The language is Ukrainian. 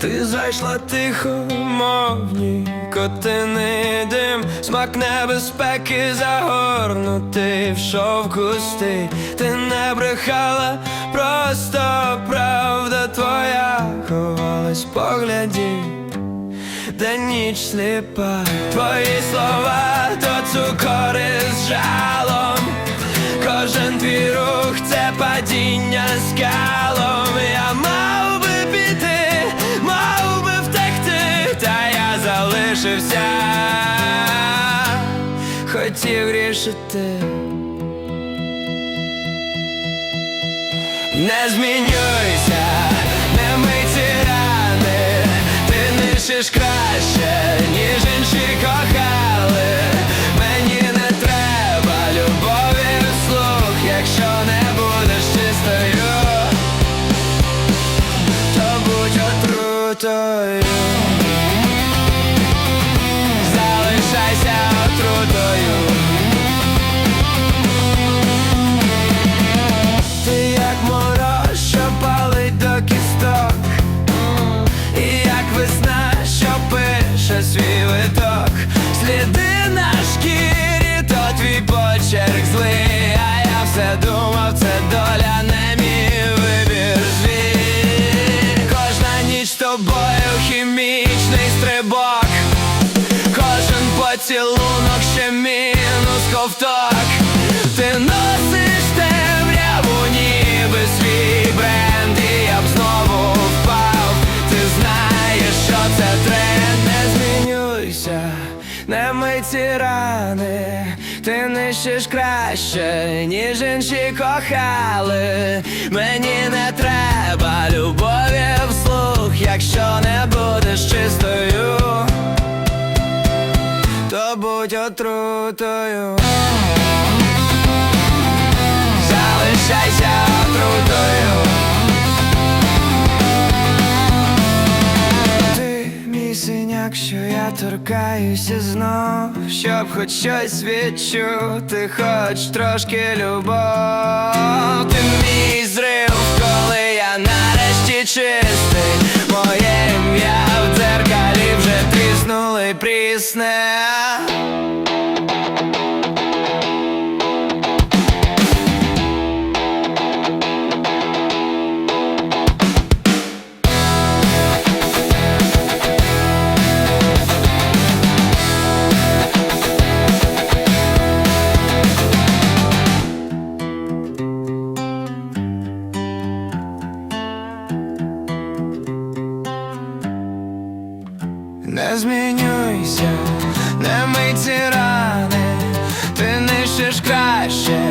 пройшла тихо, мов нікотиний дим, смак небезпеки загорнутий в шовк густий Ти не брехала, просто правда твоя. Ховалась в погляді, де ніч сліпа, твої слова, то цукор із жалом. Кожен твій рух це падіння хотів рішити. Не змінюйся, не мий ці рани, ти нищиш краще, ніж інші кохали. Мені не треба любові вслух, якщо не будеш чистою, то будь отрутою. Сліди на шкірі, то твій почерк злий, а я все думав, це доля, не мій вибір звір. Кожна ніч тобою хімічний стрибок. Кожен поцілунок ще мінус ковток не мий ці рани Ти нищиш краще, ніж інші кохали Мені не треба любові вслух, якщо не будеш чистою то будь отрутою. Залишайся отрутою. Торкаюся знов, щоб хоч щось відчути, хоч трошки любов. Ти мій зрив, коли я нарешті чистий. Моє ім'я в дзеркалі вже тріснули прісне. Не змінюйся, не мий ці рани, ти нищиш краще,